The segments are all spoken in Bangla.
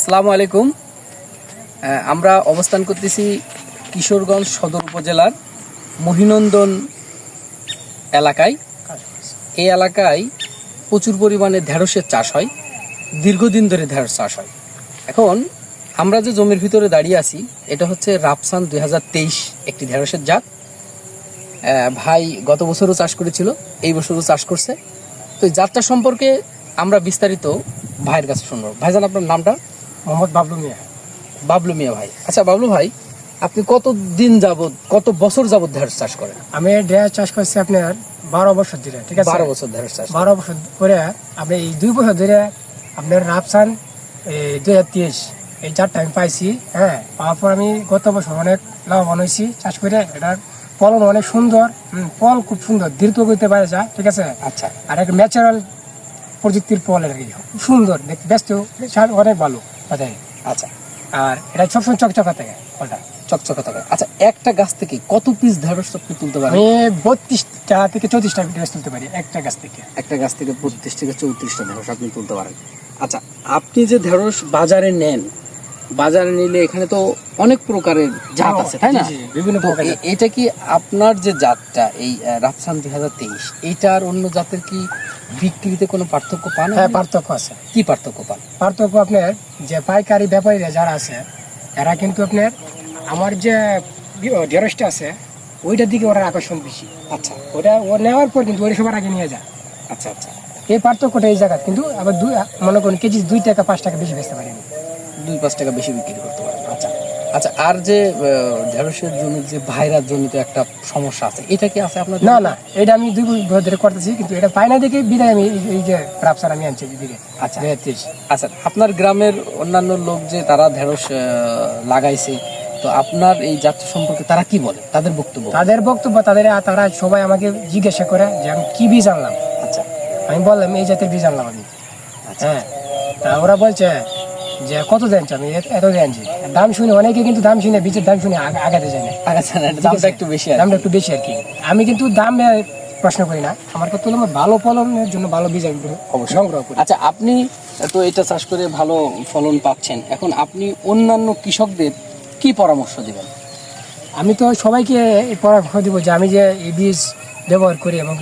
আসসালামু আলাইকুম। আমরা অবস্থান করতেছি কিশোরগঞ্জ সদর উপজেলার মহিনন্দন এলাকায়। এই এলাকায় প্রচুর পরিমাণে ঢেঁড়সের চাষ হয়, দীর্ঘদিন ধরে ঢেঁড়স চাষ হয়। এখন আমরা যে জমির ভিতরে দাঁড়িয়ে আছি, এটা হচ্ছে রাপসান দুই একটি ঢেঁড়সের জাত। ভাই গত বছরও চাষ করেছিল, এই বছরও চাষ করছে। তো এই জাতটা সম্পর্কে আমরা বিস্তারিত ভাইয়ের কাছে শুনব। ভাইজান, আপনার নামটা? মোহাম্মদ বাবলু মিয়া। বাবলু মিয়া ভাই। আচ্ছা বাবলু ভাই আপনি কত দিন যাবত কত বছর যাবত ঢেঁড়স চাষ করেন? আমি ড্রেস চাষ করছি আপনার বারো বছর ধরে ঠিক আছে? বারো বছর ঢেঁড়স চাষ বারো বছর করে আপনি এই দুই বছর ধরে আপনার রাপসান এই দুই হাজার তেইশ এই চারটা আমি পাইছি হ্যাঁ? পাওয়ার পর আমি গত বছর অনেক লাভবান হয়েছি চাষ করে। এটার ফলন অনেক সুন্দর ফল খুব সুন্দর দ্রুত করতে পারে যা ঠিক আছে? আচ্ছা। আর একটা ন্যাচারাল প্রযুক্তির ফল আর কি সুন্দর দেখতে ব্যস্ত অনেক ভালো। বাজারে আচ্ছা। আর এটা সবসময় চকচকা থাকে ফলটা চকচকা থাকে। আচ্ছা একটা গাছ থেকে কত পিস ঢেঁড়স আপনি তুলতে পারেন? আমি বত্রিশটা থেকে চৌত্রিশটা গাছ তুলতে পারি একটা গাছ থেকে। একটা গাছ থেকে বত্রিশ থেকে চৌত্রিশটা ঢেঁড়স আপনি তুলতে পারেন। আচ্ছা আপনি যে ঢেঁড়স বাজারে নেন বাজারে নিলে এখানে তো অনেক প্রকারের জাত আছে তাই না? বিভিন্ন এটা কি আপনার যে জাতটা এই রাফসান দুই হাজার তেইশ এইটার অন্য জাতের কি বিক্রিতে কোনো পার্থক্য পান হ্যাঁ পার্থক্য আছে। কি পার্থক্য পান? পার্থক্য আপনার যে পাইকারি ব্যাপারীরা যারা আছে এরা কিন্তু আপনার আমার যে ঢেঁড়সটা আছে ওইটার দিকে ওরা আকর্ষণ বেশি। আচ্ছা। ওটা ও নেওয়ার পর কিন্তু ওই সবার আগে নিয়ে যায়। আচ্ছা আচ্ছা। এই পার্থক্যটা এই জায়গা কিন্তু আবার দুই মনে করুন কেজি দুই টাকা পাঁচ টাকা বেশি বেচতে পারি আমি। দুই পাঁচ টাকা বেশি বিক্রি করতে পারেন আচ্ছা আর যে ঢেঁড়সের জমি যে ভাইরাস জনিত একটা সমস্যা আছে এটা কি আছে আপনার না না এটা আমি দুই বছর ধরে করতেছি কিন্তু এটা পাই না দেখে বিদায় আমি এই- যে রাপসার আমি আনছি এদিকে। আচ্ছা। আচ্ছা আপনার গ্রামের অন্যান্য লোক যে তারা ঢেঁড়স লাগাইছে তো আপনার এই যাত্রা সম্পর্কে তারা কি বলে? তাদের বক্তব্য? তাদের বক্তব্য তাদের তারা সবাই আমাকে জিজ্ঞাসা করে যে আমি কি বীজ আনলাম। আচ্ছা। আমি বললাম এই জাতের বীজ আনলাম আমি। আচ্ছা। হ্যাঁ তা ওরা বলছে যে কত দেনছে আমি এত- দেনছি দাম শুনে অনেকে কিন্তু দাম শুনে বীজের দাম শুনে আগ- আগাতে যায় না। দামটা একটু বেশি দামটা একটু বেশি আর কি। আমি কিন্তু দাম প্রশ্ন করি না। আমার কত হলো আমার ভালো ফলনের জন্য ভালো বীজ আমি। সংগ্রহ করি। আচ্ছা আপনি তো এটা চাষ করে ভালো ফলন পাচ্ছেন। এখন আপনি অন্যান্য কৃষকদের কি পরামর্শ দেবেন? আমি তো সবাইকে পরামর্শ দিব যে আমি যে এই বীজ ব্যবহার করি এবং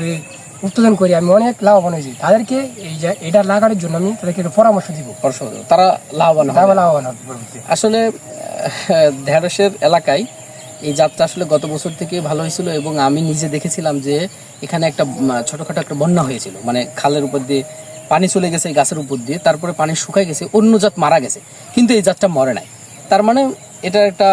উৎপাদন করি আমি অনেক লাভবান হয়েছি। তাদেরকে এই যে এটা লাগানোর জন্য আমি তাদেরকে একটু পরামর্শ দিব। পরামর্শ তারা লাভবান হবে। তারা লাভবান আসলে ঢেঁড়সের এলাকায় এই যাত্রা আসলে গত বছর থেকে ভালো হয়েছিল এবং আমি নিজে দেখেছিলাম যে এখানে একটা ছোটখাটো একটা বন্যা হয়েছিল। মানে খালের উপর দিয়ে পানি চলে গেছে এই গাছের উপর দিয়ে তারপরে পানি শুকায় গেছে অন্য জাত মারা গেছে। কিন্তু এই জাতটা মরে নাই। তার মানে এটা একটা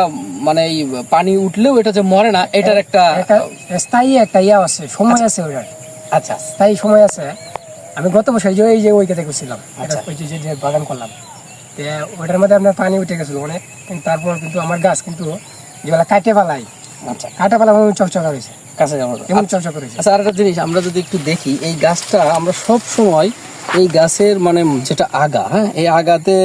মানে এই পানি উঠলেও এটা যে মরে না এটার একটা একটা স্থায়ী একটা ইয়ে আছে সময় আছে ওটার। আচ্ছা স্থায়ী সময় আছে। আমি গত বছর এই যে এই যে ওইটাতে করছিলাম আচ্ছা। ওই যে- যে যে বাগান করলাম তো ওইটার মধ্যে আপনার পানি উঠে গেছিল অনেক কিন্তু তারপর কিন্তু আমার গাছ কিন্তু যেগুলো কাটে পালাই। আচ্ছা। কাটা পালা চকচকা রয়েছে কাছে যাব কেমন চকচকা রয়েছে আচ্ছা আর একটা জিনিস আমরা যদি একটু দেখি এই গাছটা আমরা সব সময় এই গাছের মানে যেটা আগা হ্যাঁ এই আগাতে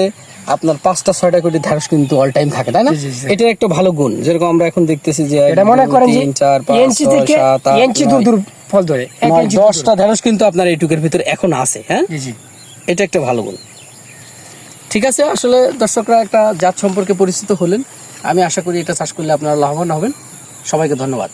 আপনার পাঁচটা ছয়টা কোটি ঢেঁড়স কিন্তু অল টাইম থাকে তাই না। এটা একটা ভালো গুণ। যেরকম আমরা এখন দেখতেছি যে এটা মনে করেন চার পাঁচ ছয় সাত আট ফল ধরে। দশটা ঢেঁড়স কিন্তু আপনার এইটুকের ভিতরে এখন আছে হ্যাঁ? এটা একটা ভালো গুণ। ঠিক আছে আসলে দর্শকরা একটা জাত সম্পর্কে পরিচিত হলেন। আমি আশা করি এটা চাষ করলে আপনারা লাভবান হবেন। সবাইকে ধন্যবাদ।